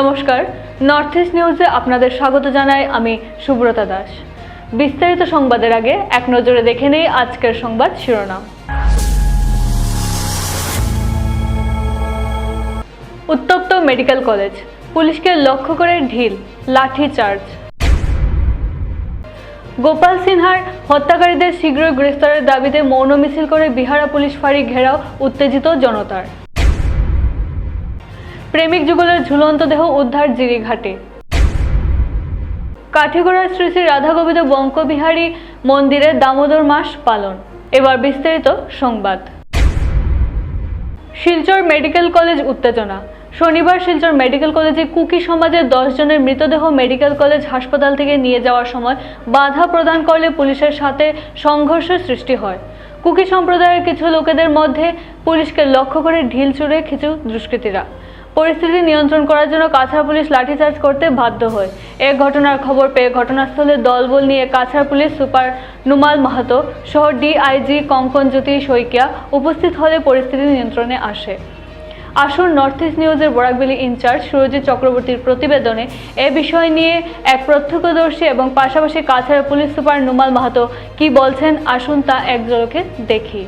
নমস্কার। North east নিউজে আপনাদের স্বাগত জানাই আমি সুব্রতা দাস। বিস্তারিত সংবাদের আগে এক নজরে দেখে নেই আজকের সংবাদ শিরোনাম। উত্তপ্ত মেডিকেল কলেজ, পুলিশকে লক্ষ্য করে ঢিল, লাঠি চার্জ। গোপাল সিনহার হত্যাকারীদের শীঘ্রই গ্রেফতারের দাবিতে মৌন মিছিল করে বিহারা পুলিশ ফাঁড়ি ঘেরাও উত্তেজিত জনতার। প্রেমিক যুগলের ঝুলন্ত দেহ উদ্ধার জিরিঘাটে। কাঠিগড়ার শ্রী শ্রী রাধা গোবিন্দ বঙ্কবিহারী মন্দিরে দামোদর মাস পালন। এবার বিস্তারিত সংবাদ। শিলচর মেডিকেল কলেজ উত্তেজনা। শনিবার শিলচর মেডিকেল কলেজে কুকি সমাজের জনের মৃতদেহ মেডিকেল কলেজ হাসপাতাল থেকে নিয়ে যাওয়ার সময় বাধা প্রদান করলে পুলিশের সাথে সংঘর্ষের সৃষ্টি হয়। কুকি সম্প্রদায়ের কিছু লোকেদের মধ্যে পুলিশকে লক্ষ্য করে ঢিল ছুড়ে কিছু দুষ্কৃতীরা। পরিস্থিতি নিয়ন্ত্রণ করার জন্য কাছাড় পুলিশ লাঠিচার্জ করতে বাধ্য হয়। এ ঘটনার খবর পেয়ে ঘটনাস্থলে দলবল নিয়ে কাছাড় পুলিশ সুপার নুমাল মাহাতো সহ ডিআইজি কঙ্কন জ্যোতি শইকিয়া উপস্থিত হলে পরিস্থিতি নিয়ন্ত্রণে আসে। আসুন নর্থ ইস্ট নিউজের বরাকবেলি ইনচার্জ সুরজিৎ চক্রবর্তীর প্রতিবেদনে এ বিষয় নিয়ে এক প্রত্যক্ষদর্শী এবং পাশাপাশি কাছাড় পুলিশ সুপার নুমাল মাহাতো কি বলছেন, আসুন তা এক ঝলকে দেখি।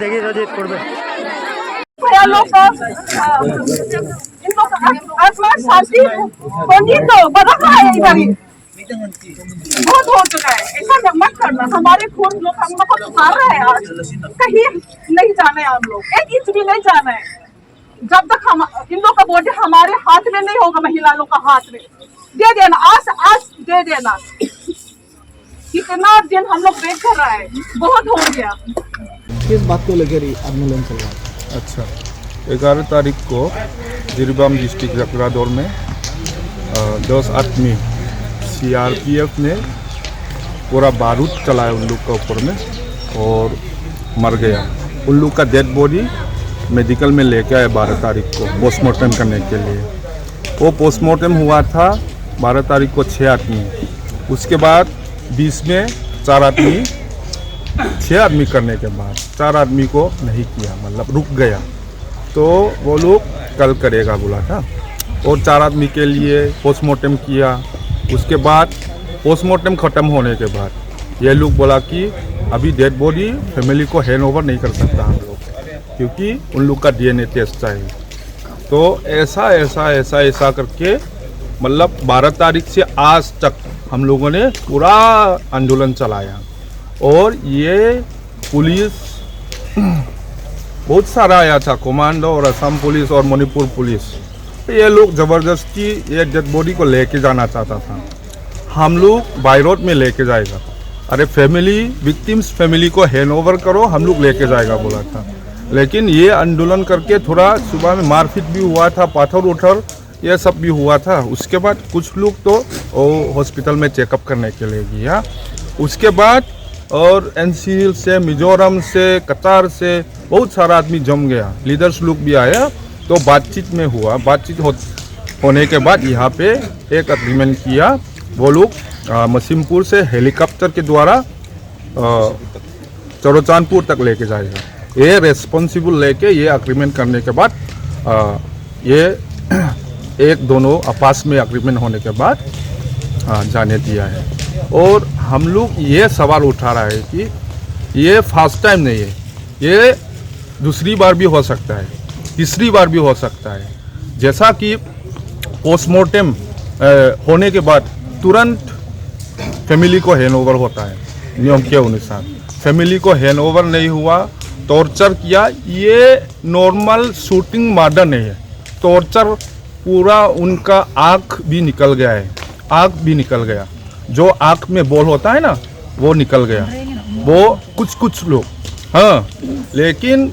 देखिए, रजित कर शांति पंडित बड़ा कहा है बहुत हो चुका है ऐसा मत करना हमारे खून लोग हम लोग को उतार रहा है आज। कहीं नहीं जाना है हम लोग। एक इंच भी नहीं जाना है। जब तक हम इन लोग का बॉडी हमारे हाथ में नहीं होगा महिला लोग का हाथ में। दे देना आज आज दे देना। कितना दिन हम लोग वेट कर रहा है बहुत हो गया। किस बात को लेकर ये आंदोलन चल रहा है? अच्छा ग्यारह तारीख को जिरबाम डिस्ट्रिक्ट जकरादौर में दस आदमी सीआरपीएफ ने पूरा बारूद चलाया उन लोग के ऊपर में और मर गया। उन लोग का डेड बॉडी मेडिकल में लेके आए बारह तारीख को पोस्टमार्टम करने के लिए। वो पोस्टमार्टम हुआ था बारह तारीख को छः आदमी। उसके बाद बीस में चार आदमी छः आदमी करने के बाद चार आदमी को नहीं किया मतलब रुक गया। तो वो लोग कल करेगा बोला था और चार आदमी के लिए पोस्टमार्टम किया। उसके बाद पोस्टमार्टम ख़त्म होने के बाद ये लोग बोला कि अभी डेड बॉडी फैमिली को हैंड ओवर नहीं कर सकता हम लोग। क्योंकि उन लोग का डीएनए टेस्ट चाहिए। तो ऐसा ऐसा ऐसा ऐसा करके मतलब बारह तारीख से आज तक हम लोगों ने पूरा आंदोलन चलाया। और ये पुलिस बहुत सारा आया था, कमांडो और असम पुलिस और मणिपुर पुलिस। ये लोग ज़बरदस्ती ये डेड बॉडी को लेके जाना चाहता था। हम लोग बाई रोड में लेके जाएगा। अरे फैमिली, विक्टिम्स फैमिली को हैंड ओवर करो, हम लोग लेके जाएगा, बोला था। लेकिन ये आंदोलन करके थोड़ा सुबह में मारपीट भी हुआ था पाथर उठर यह सब भी हुआ था। उसके बाद कुछ लोग तो हॉस्पिटल में चेकअप करने के लिए गया। उसके बाद और एनसीएल से मिजोरम से कतार से बहुत सारा आदमी जम गया। लीडर्स लोग भी आया तो बातचीत में हुआ। बातचीत हो, होने के बाद यहाँ पे एक अग्रीमेंट किया। वो लोग मसीमपुर से हेलीकॉप्टर के द्वारा चौड़चानपुर तक लेके जाएगा ये रेस्पॉन्सिबल लेके ये अग्रीमेंट करने के बाद ये एक दोनों आपस में अग्रीमेंट होने के बाद जाने दिया है। और हम लोग ये सवाल उठा रहा है कि ये फ़र्स्ट टाइम नहीं है, ये दूसरी बार भी हो सकता है, तीसरी बार भी हो सकता है। जैसा कि पोस्टमार्टम होने के बाद तुरंत फैमिली को हैंड ओवर होता है, नियम के अनुसार। फैमिली को हैंड ओवर नहीं हुआ टॉर्चर किया, ये नॉर्मल शूटिंग मर्डर नहीं है। टॉर्चर पूरा उनका आँख भी निकल गया है, आँख भी निकल गया। जो आँख में बोल होता है ना, वो निकल गया। वो कुछ कुछ लोग हाँ लेकिन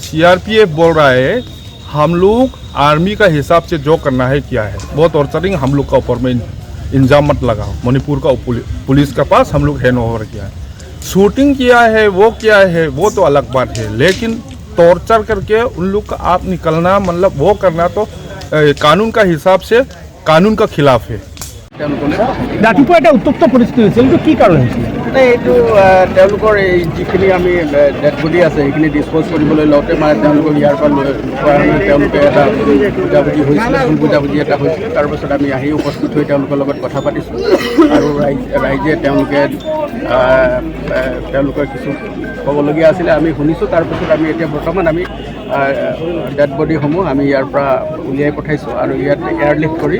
सीआरपीएफ बोल रहा है, हम लोग आर्मी का हिसाब से जो करना है, किया है। वो टॉर्चरिंग हम लोग का ऊपर में इंजाम मत लगाओ। मणिपुर का पुलिस के पास हम लोग हैंड ओवर किया है। शूटिंग किया है, वो किया है, वो तो अलग बात है। लेकिन टॉर्चर करके उन लोग का आप निकलना मतलब वो करना तो कानून का हिसाब से कानून का खिलाफ है। ৰাতিপুৱা এটা উত্তপ্ত পৰিস্থিতি হৈছিল এইটো কি কাৰণ হৈছিল? মানে এইটো তেওঁলোকৰ এই যিখিনি আমি ডেড বডি আছে সেইখিনি ডিছপ'জ কৰিবলৈ লওঁতে মানে তেওঁলোকক ইয়াৰ পৰা লৈ মানে তেওঁলোকে এটা বুজাবুজি হৈছিলে ভুল বুজাবুজি এটা হৈছিলে। তাৰপাছত আমি আহি উপস্থিত হৈ তেওঁলোকৰ লগত কথা পাতিছোঁ আৰু ৰাইজ ৰাইজে তেওঁলোকে তেওঁলোকৰ কিছু ক'বলগীয়া আছিলে আমি শুনিছোঁ। তাৰপিছত আমি এতিয়া বৰ্তমান আমি ডেড বডিসমূহ আমি ইয়াৰ পৰা উলিয়াই পঠাইছোঁ আৰু ইয়াত এয়াৰলিফ্ট কৰি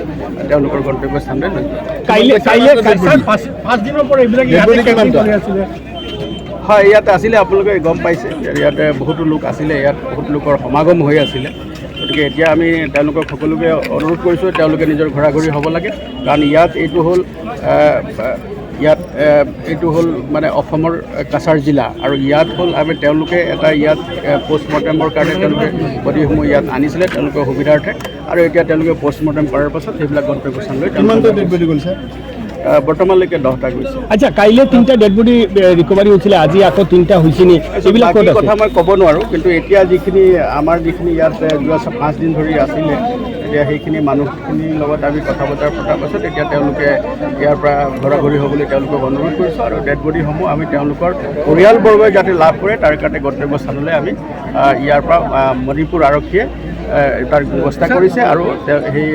তেওঁলোকৰ গন্তব্যস্থানলৈ লৈ কাইলৈ কাইলৈ ছাৰ, পাঁচ পাঁচ দিনৰ পৰা এইবিলাক ইয়াতে কেম্পিং কৰি হয় ইয়াত আছিলে আপোনালোকে গম পাইছে। ইয়াতে বহুতো লোক আছিলে ইয়াত বহুত লোকৰ সমাগম হৈ আছিলে। গতিকে এতিয়া আমি তেওঁলোকক সকলোকে অনুৰোধ কৰিছোঁ তেওঁলোকে নিজৰ ঘৰা ঘৰি হ'ব লাগে। কাৰণ ইয়াত এইটো হ'ল ইয়াত এইটো হ'ল মানে অসমৰ কাছাৰ জিলা। আৰু ইয়াত হ'ল আমি তেওঁলোকে এটা ইয়াত পষ্টমৰ্টেমৰ কাৰণে তেওঁলোকে বডিসমূহ ইয়াত আনিছিলে তেওঁলোকৰ সুবিধাৰ্থে। আৰু এতিয়া তেওঁলোকে পষ্টমৰ্টেম কৰাৰ পাছত সেইবিলাক গন্তব্যস্থানলৈ কিমানটা তেওঁলোকে ডেড বডি গ'ল ছাৰ? বৰ্তমানলৈকে দহটা গৈছে। আচ্ছা কাইলৈ তিনিটা ডেড বডি ৰিকভাৰী হৈছিলে আজি আকৌ তিনিটা হৈছে নি? এইবিলাক কথা মই ক'ব নোৱাৰোঁ কিন্তু এতিয়া যিখিনি আমাৰ যিখিনি ইয়াত যোৱা পাঁচদিন ধৰি আছিলে এতিয়া সেইখিনি মানুহখিনিৰ লগত আমি কথা বতৰা পতাৰ পাছত এতিয়া তেওঁলোকে ইয়াৰ পৰা ঘৰা ঘৰি হ'বলৈ তেওঁলোকক অনুৰোধ কৰিছোঁ আৰু ডেড বডিসমূহ আমি তেওঁলোকৰ পৰিয়ালবৰ্গই যাতে লাভ কৰে তাৰ কাৰণে গন্তব্যস্থানলৈ আমি ইয়াৰ পৰা মণিপুৰ আৰক্ষীয়ে তাৰ ব্যৱস্থা কৰিছে আৰু সেই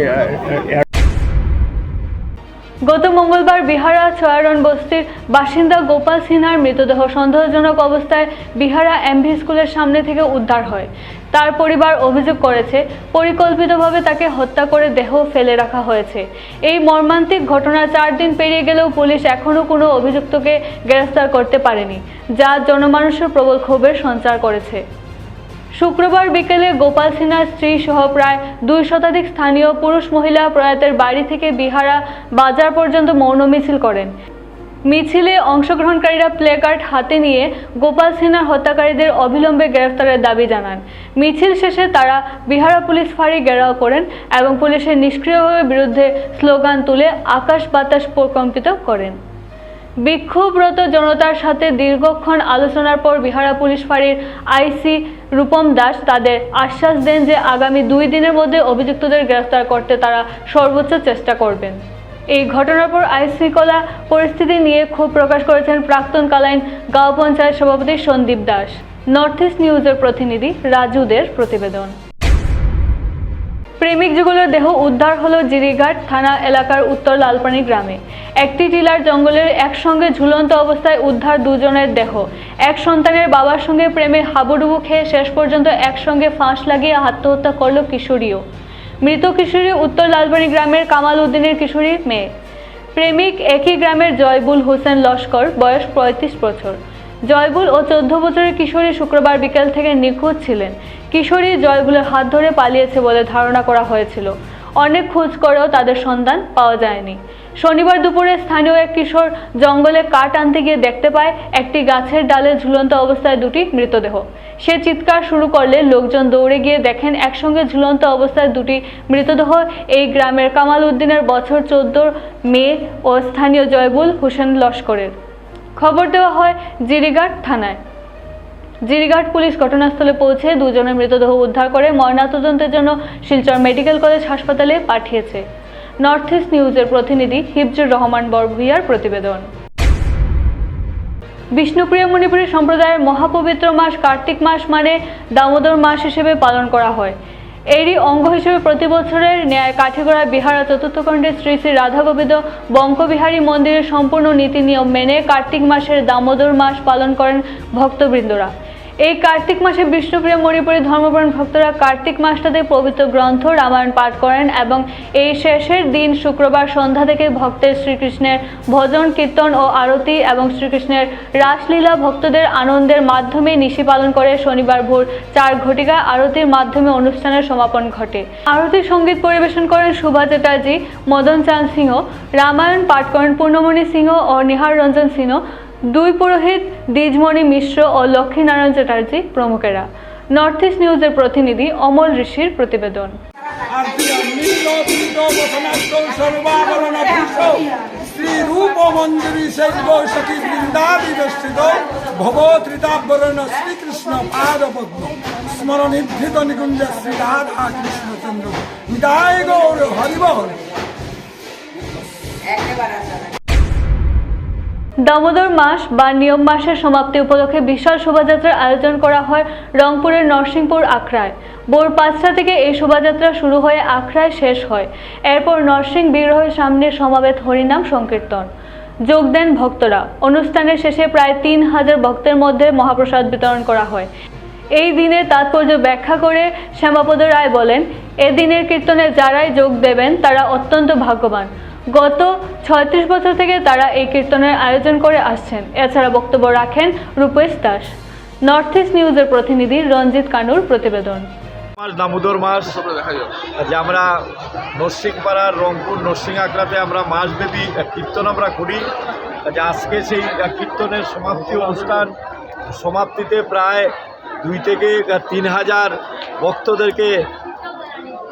গত মঙ্গলবার বিহারা ছয়ারন বস্তির বাসিন্দা গোপাল সিনহার মৃতদেহ সন্দেহজনক অবস্থায় বিহারা এমভি স্কুলের সামনে থেকে উদ্ধার হয়। তার পরিবার অভিযোগ করেছে, পরিকল্পিতভাবে তাকে হত্যা করে দেহ ফেলে রাখা হয়েছে। এই মর্মান্তিক ঘটনা চার দিন পেরিয়ে গেলেও পুলিশ এখনও কোনো অভিযুক্তকে গ্রেফতার করতে পারেনি, যা জনমানুষের প্রবল ক্ষোভের সঞ্চার করেছে। শুক্রবার বিকেলে গোপাল সিনহার স্ত্রী সহ প্রায় দুই শতাধিক স্থানীয় পুরুষ মহিলা প্রয়াতের বাড়ি থেকে বিহারা বাজার পর্যন্ত মৌন মিছিল করেন। মিছিলে অংশগ্রহণকারীরা প্লেকার্ড হাতে নিয়ে গোপাল সিনহার হত্যাকারীদের অবিলম্বে গ্রেফতারের দাবি জানান। মিছিল শেষে তারা বিহারা পুলিশ ফাঁড়ি ঘেরাও করেন এবং পুলিশের নিষ্ক্রিয়ভাবে বিরুদ্ধে স্লোগান তুলে আকাশ বাতাস প্রকম্পিত করেন। বিক্ষোভরত জনতার সাথে দীর্ঘক্ষণ আলোচনার পর বিহারা পুলিশ ফাঁড়ির আইসি রূপম দাস তাদের আশ্বাস দেন যে আগামী দুই দিনের মধ্যে অভিযুক্তদের গ্রেফতার করতে তারা সর্বোচ্চ চেষ্টা করবেন। এই ঘটনার পর আইনশৃঙ্খলা পরিস্থিতি নিয়ে ক্ষোভ প্রকাশ করেছেন প্রাক্তন কালাইন গাঁও পঞ্চায়েত সভাপতি সন্দীপ দাস। নর্থ ইস্ট নিউজের প্রতিনিধি রাজুদের প্রতিবেদন। প্রেমিক যুগলের দেহ উদ্ধার হলো জিরিঘাট থানা এলাকার উত্তর লালপানি গ্রামে। একটি টিলার জঙ্গলের একসঙ্গে ঝুলন্ত অবস্থায় উদ্ধার দুজনের দেহ। এক সন্তানের বাবার সঙ্গে প্রেমে হাবুডুবু খেয়ে শেষ পর্যন্ত একসঙ্গে ফাঁস লাগিয়ে আত্মহত্যা করল কিশোরীও। মৃত কিশোরী উত্তর লালপানি গ্রামের কামাল উদ্দিনের কিশোরী মেয়ে। প্রেমিক একই গ্রামের জয়বুল হোসেন লস্কর, বয়স পঁয়ত্রিশ বছর। জয়বুল ও চোদ্দ বছরের কিশোরী শুক্রবার বিকেল থেকে নিখোঁজ ছিলেন। কিশোরী জয়বুলের হাত ধরে পালিয়েছে বলে ধারণা করা হয়েছিল। অনেক খোঁজ করেও তাদের সন্ধান পাওয়া যায়নি। শনিবার দুপুরে স্থানীয় এক কিশোর জঙ্গলে কাঠ আনতে গিয়ে দেখতে পায়, একটি গাছের ডালে ঝুলন্ত অবস্থায় দুটি মৃতদেহ। সে চিৎকার শুরু করলে লোকজন দৌড়ে গিয়ে দেখেন, একসঙ্গে ঝুলন্ত অবস্থায় দুটি মৃতদেহ। এই গ্রামের কামাল উদ্দিনের বছর চোদ্দোর মেয়ে ও স্থানীয় জয়বুল হোসেন লস্করের। খবর দেওয়া হয় জিরিঘাট থানায়। জিরিঘাট পুলিশ ঘটনাস্থলে পৌঁছে দুজনের মৃতদেহ উদ্ধার করে ময়নাতদন্তের জন্য শিলচর মেডিকেল কলেজ হাসপাতালে পাঠিয়েছে। নর্থ ইস্ট নিউজের প্রতিনিধি হিফজুর রহমান বরভুইয়ার প্রতিবেদন। বিষ্ণুপ্রিয় মণিপুরী সম্প্রদায়ের মহাপবিত্র মাস কার্তিক মাস মানে দামোদর মাস হিসেবে পালন করা হয়। এরই অঙ্গ হিসেবে প্রতি বছরের ন্যায় কাঠিগড়া বিহারা চতুর্থ খণ্ডে শ্রী শ্রী রাধাগোবিন্দ বঙ্কবিহারী মন্দিরের সম্পূর্ণ নীতি নিয়ম মেনে কার্তিক মাসের দামোদর মাস পালন করেন ভক্তবৃন্দরা। এই কার্তিক মাসে বিষ্ণুপ্রিয় মণিপুরী ধর্মপ্রাণ ভক্তরা কার্তিক মাসটাতে পবিত্র গ্রন্থ রামায়ণ পাঠ করেন এবং এই শেষের দিন শুক্রবার সন্ধ্যা থেকে ভক্তের শ্রীকৃষ্ণের ভজন, কীর্তন ও আরতি এবং শ্রীকৃষ্ণের রাসলীলা ভক্তদের আনন্দের মাধ্যমে নিশি পালন করে শনিবার ভোর চার ঘটিকা আরতির মাধ্যমে অনুষ্ঠানের সমাপন ঘটে। আরতির সংগীত পরিবেশন করেন শুভা চ্যাটার্জি, মদন চাঁদ সিংহ, রামায়ণ পাঠ করেন পূর্ণমণি সিংহ ও নিহার রঞ্জন সিংহ। দুই পুরোহিত দ্বিজমণি মিশ্র ও লক্ষ্মীনারায়ণ চ্যাটার্জি প্রমুখেরা। নর্থ ইস্ট নিউজের প্রতিনিধি অমল ঋষির প্রতিবেদন। শ্রী রূপম মঞ্জুরি শেষ বৈশাখী বৃন্দাদি বেষ্টিত ভবত্রিতাবরণ শ্রীকৃষ্ণ পাদপদ্ম। স্মরণিভৃত নিকুঞ্জ শ্রী রাধা কৃষ্ণচন্দ্র। নিতাই গৌর, হরিবল। দামোদর মাস বা নিয়ম মাসের সমাপ্তি উপলক্ষে বিশাল শোভাযাত্রার আয়োজন করা হয় রংপুরের নরসিংপুর আখড়ায়। ভোর পাঁচটা থেকে এই শোভাযাত্রা শুরু হয়ে আখড়ায় শেষ হয়। এরপর নরসিং বিগ্রহের সামনে সমাবেত হরিনাম সংকীর্তন। যোগ দেন ভক্তরা। অনুষ্ঠানের শেষে প্রায় তিন হাজার ভক্তের মধ্যে মহাপ্রসাদ বিতরণ করা হয়। এই দিনের তাৎপর্য ব্যাখ্যা করে শ্যামাপদ রায় বলেন এ দিনের কীর্তনে যারাই যোগ দেবেন, তারা অত্যন্ত ভাগ্যবান। গত ছয়ত্রিশ বছর থেকে তারা এই কীর্তনের আয়োজন করে আসছেন। এছাড়া বক্তব্য রাখেন রূপেশ দাস। নর্থ ইস্ট নিউজের প্রতিনিধি রঞ্জিত কানুর প্রতিবেদন। মাস দামোদর মাস যে আমরা নরসিংপাড়ার রংপুর নরসিং আগ্রাতে আমরা মাসব্যাপী কীর্তন আমরা করি। যে আজকে সেই কীর্তনের সমাপ্তি অনুষ্ঠান। সমাপ্তিতে প্রায় দুই থেকে তিন হাজার ভক্তদেরকে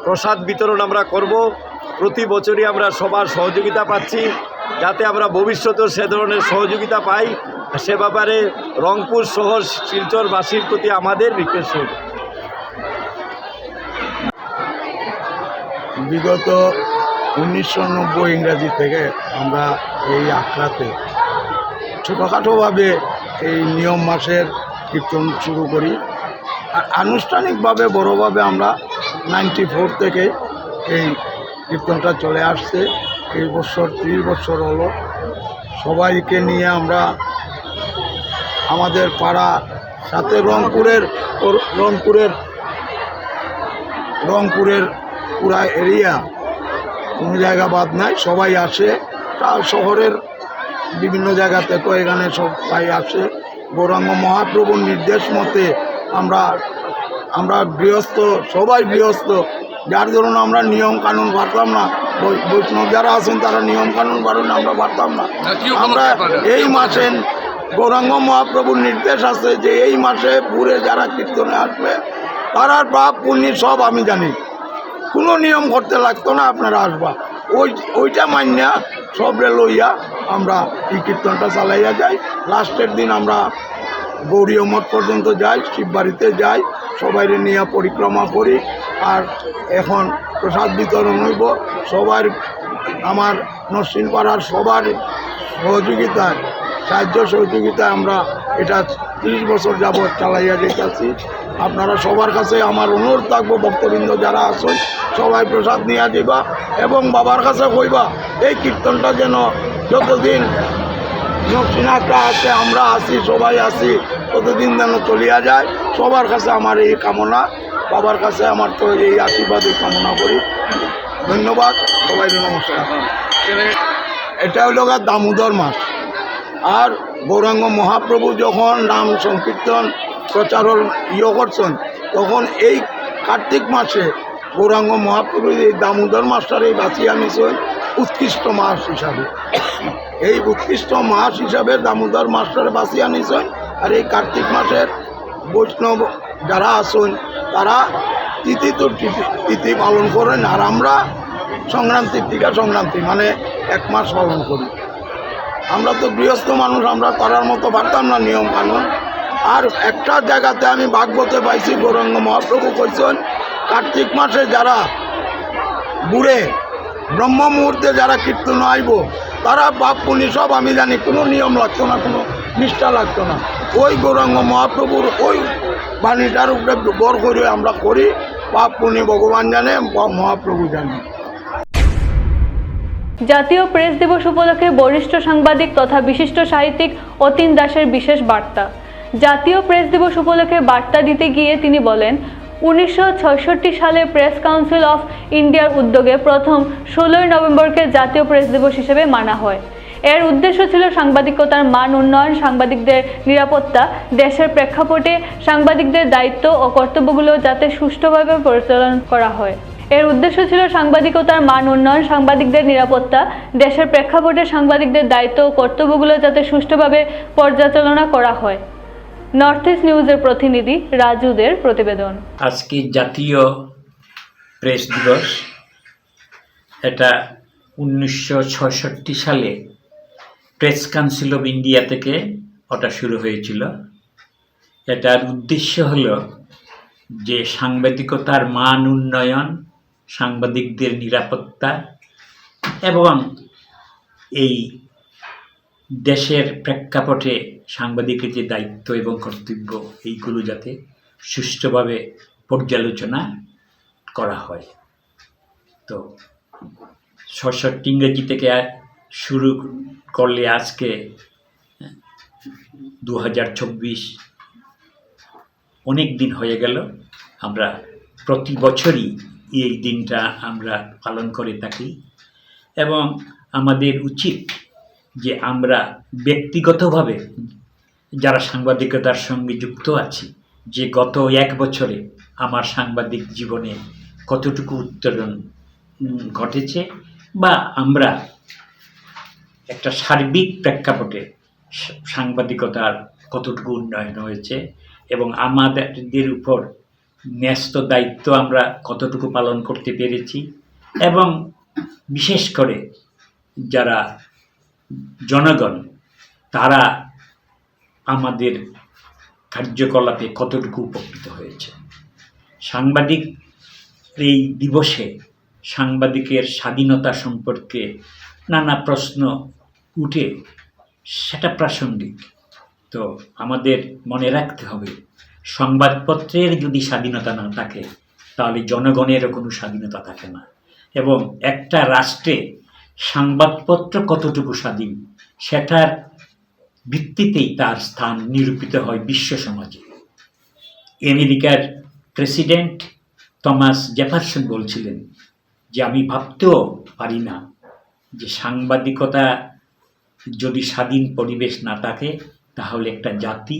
প্রসাদ বিতরণ আমরা করব। প্রতি বছরই আমরা সবার সহযোগিতা পাচ্ছি, যাতে আমরা ভবিষ্যতেও সে ধরনের সহযোগিতা পাই সে ব্যাপারে রংপুর শহর শিলচরবাসীর প্রতি আমাদের রিকোয়েস্ট রইল। বিগত উনিশশো নব্বই ইংরাজি থেকে আমরা এই আখড়াতে ছোটোখাটোভাবে এই নিয়ম মাসের কীর্তন শুরু করি আর আনুষ্ঠানিকভাবে, বড়োভাবে আমরা নাইনটি ফোর থেকে এই কীর্তনটা চলে আসছে। এই বছর ত্রিশ বছর হলো। সবাইকে নিয়ে আমরা আমাদের পাড়া সাথে রংপুরের রংপুরের রংপুরের পুরা এরিয়া, কোনো জায়গা বাদ নাই, সবাই আসে। তা শহরের বিভিন্ন জায়গা থেকে এখানে সবাই আসে। গৌরাঙ্গ মহাপ্রভুর নির্দেশ মতে আমরা আমরা গৃহস্থ, সবাই গৃহস্থ। যার ধরুন আমরা নিয়ম কানুন পারতাম না বৈষ্ণব যারা আছেন তারা নিয়ম কানুন পারেন আমরা পারতাম না। আমরা এই মাসে গৌরাঙ্গ মহাপ্রভুর নির্দেশ আছে যে এই মাসে পুরে যারা কীর্তনে আসবে তারা পাপ পুণ্য সব আমি জানি। কোনো নিয়ম করতে লাগতো না আপনারা আসবা। ওই ওইটা মান্যা সবরে লইয়া আমরা এই কীর্তনটা চালাইয়া যাই। লাস্টের দিন আমরা গৌরীয় মঠ পর্যন্ত যাই শিব বাড়িতে যাই, সবাইরে নিয়ে পরিক্রমা করি, আর এখন প্রসাদ বিতরণ হইব। সবার, আমার নরসিংপাড়ার সবার সহযোগিতায়, সাহায্য সহযোগিতায় আমরা এটা তিরিশ বছর যাবৎ চালাইয়া যেতেছি আপনারা সবার কাছে আমার অনুরোধ থাকব, ভক্তবৃন্দ যারা আছেন, সবাই প্রসাদ নিয়ে যাবা এবং বাবার কাছে কইবা, এই কীর্তনটা যেন যতদিন নকশিনাটা আছে, আমরা আসি সবাই আসি ততদিন যেন চলিয়া যায়। সবার কাছে আমার এই কামনা, বাবার কাছে আমার তো এই আশীর্বাদ, এই কামনা করি। ধন্যবাদ সবাই নমস্কার। এটা হলো দামোদর মাস। আর গৌরাঙ্গ মহাপ্রভু যখন নাম সংকীর্তন প্রচারণ ইয়ে করছেন, তখন এই কার্তিক মাসে গৌরাঙ্গ মহাপ্রভু এই দামোদর মাসটার এই বাঁচিয়ে আনিছেন উৎকৃষ্ট মাস হিসাবে। এই উৎকৃষ্ট মাস হিসাবে দামোদর মাস্টার বাঁচিয়ে আনিছেন আর এই কার্তিক মাসের বৈষ্ণব যারা আছেন, তারা তিথি তো তিথি তিথি পালন করেন আর আমরা সংক্রান্তির টিকা সংক্রান্তি মানে এক মাস পালন করি। আমরা তো গৃহস্থ মানুষ, আমরা করার মতো পারতাম না নিয়ম কানুন। আর একটা জায়গাতে আমি ভাগবতে পাইছি, গৌরাঙ্গ মহাপ্রভু কইছেন, কার্তিক মাসে যারা বুড়ে ব্রহ্ম মুহূর্তে যারা কীর্তন আইব, তারা বাপ পুনি সব, আমি জানি কোনো নিয়ম লাগতো না, কোনো নিষ্ঠা লাগতো না। ওই গৌরাঙ্গ মহাপ্রভুর ওই বাণীটার উপরে বর করে আমরা করি, বাপ পুনি ভগবান জানে মহাপ্রভু জানে। জাতীয় প্রেস দিবস উপলক্ষে বরিষ্ঠ সাংবাদিক তথা বিশিষ্ট সাহিত্যিক অতীন দাসের বিশেষ বার্তা। জাতীয় প্রেস দিবস উপলক্ষে বার্তা দিতে গিয়ে তিনি বলেন উনিশশো সালে প্রেস কাউন্সিল অফ ইন্ডিয়ার উদ্যোগে প্রথম ষোলোই নভেম্বরকে জাতীয় প্রেস দিবস হিসেবে মানা হয়। এর উদ্দেশ্য ছিল সাংবাদিকতার মান উন্নয়ন, সাংবাদিকদের নিরাপত্তা, দেশের প্রেক্ষাপটে সাংবাদিকদের দায়িত্ব ও কর্তব্যগুলো যাতে সুষ্ঠুভাবে পরিচালনা করা হয়। এর উদ্দেশ্য ছিল সাংবাদিকতার মান উন্নয়ন, সাংবাদিকদের নিরাপত্তা, দেশের প্রেক্ষাপটে সাংবাদিকদের দায়িত্ব ও কর্তব্যগুলো যাতে সুষ্ঠুভাবে পর্যালোচনা করা হয়। নর্থ ইস্ট নিউজের প্রতিনিধি রাজুদের প্রতিবেদন। আজকে জাতীয় প্রেস দিবস। এটা উনিশশো সালে প্রেস কাউন্সিল অফ ইন্ডিয়া থেকে ওটা শুরু হয়েছিল। এটার উদ্দেশ্য হল যে সাংবাদিকতার মান উন্নয়ন, সাংবাদিকদের নিরাপত্তা এবং এই দেশের প্রেক্ষাপটে সাংবাদিকের যে দায়িত্ব এবং কর্তব্য, এইগুলো যাতে সুষ্ঠুভাবে পর্যালোচনা করা হয়। তো ছষট্টি ইংরেজি থেকে শুরু করলে আজকে দু হাজার চব্বিশ অনেক দিন হয়ে গেল। আমরা প্রতি বছরই এই দিনটা আমরা পালন করে থাকি এবং আমাদের উচিত যে আমরা ব্যক্তিগতভাবে যারা সাংবাদিকতার সঙ্গে যুক্ত আছি, যে গত এক বছরে আমার সাংবাদিক জীবনে কতটুকু উত্তরণ ঘটেছে বা আমরা একটা সার্বিক প্রেক্ষাপটে সাংবাদিকতার কতটুকু উন্নয়ন হয়েছে এবং আমাদের উপর ন্যস্ত দায়িত্ব আমরা কতটুকু পালন করতে পেরেছি এবং বিশেষ করে যারা জনগণ, তারা আমাদের কার্যকলাপে কতটুকু উপকৃত হয়েছে। সাংবাদিক এই দিবসে সাংবাদিকের স্বাধীনতা সম্পর্কে নানা প্রশ্ন উঠে, সেটা প্রাসঙ্গিক। তো আমাদের মনে রাখতে হবে, সংবাদপত্রের যদি স্বাধীনতা না থাকে, তাহলে জনগণেরও কোনো স্বাধীনতা থাকে না। এবং একটা রাষ্ট্রে সংবাদপত্র কতটুকু স্বাধীন? সেটার ভিত্তিতেই তার স্থান নিরূপিত হয় বিশ্ব সমাজে। আমেরিকার প্রেসিডেন্ট থমাস জেফারসন বলছিলেন যে, আমি ভাবতেও পারি না যে সাংবাদিকতা যদি স্বাধীন পরিবেশ না থাকে, তাহলে একটা জাতি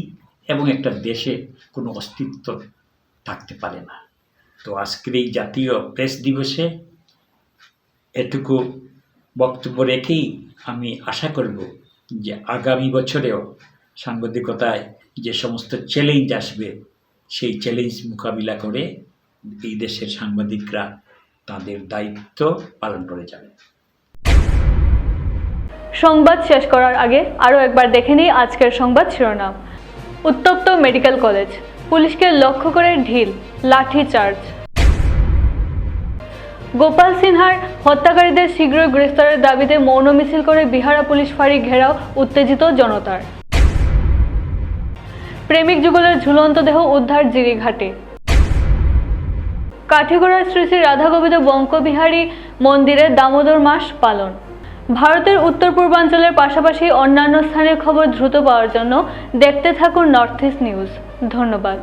এবং একটা দেশে কোনো অস্তিত্ব থাকতে পারে না। তো আজকের এই জাতীয় প্রেস দিবসে এটুকু বক্তব্য রেখেই আমি আশা করব যে আগামী বছরেও সাংবাদিকতায় যে সমস্ত চ্যালেঞ্জ আসবে, সেই চ্যালেঞ্জ মোকাবিলা করে এই দেশের সাংবাদিকরা তাদের দায়িত্ব পালন করে যাবে। সংবাদ শেষ করার আগে আরও একবার দেখে নিই আজকের সংবাদ শিরোনাম। উত্তপ্ত মেডিকেল কলেজ, পুলিশকে লক্ষ্য করে ঢিল লাঠি চার্জ গোপাল সিনহার হত্যাকারীদের শীঘ্রই গ্রেফতারের দাবিতে মৌন মিছিল করে বিহারা পুলিশ ফাঁড়ি ঘেরাও উত্তেজিত জনতার। প্রেমিক যুগলের ঝুলন্ত দেহ উদ্ধার জিরিঘাটে কাঠিগড়ার শ্রী শ্রী রাধা গোবিন্দ বঙ্কবিহারী মন্দিরে দামোদর মাস পালন। ভারতের উত্তর পূর্বাঞ্চলের পাশাপাশি অন্যান্য স্থানের খবর দ্রুত পাওয়ার জন্য দেখতে থাকুন নর্থ ইস্ট নিউজ। ধন্যবাদ।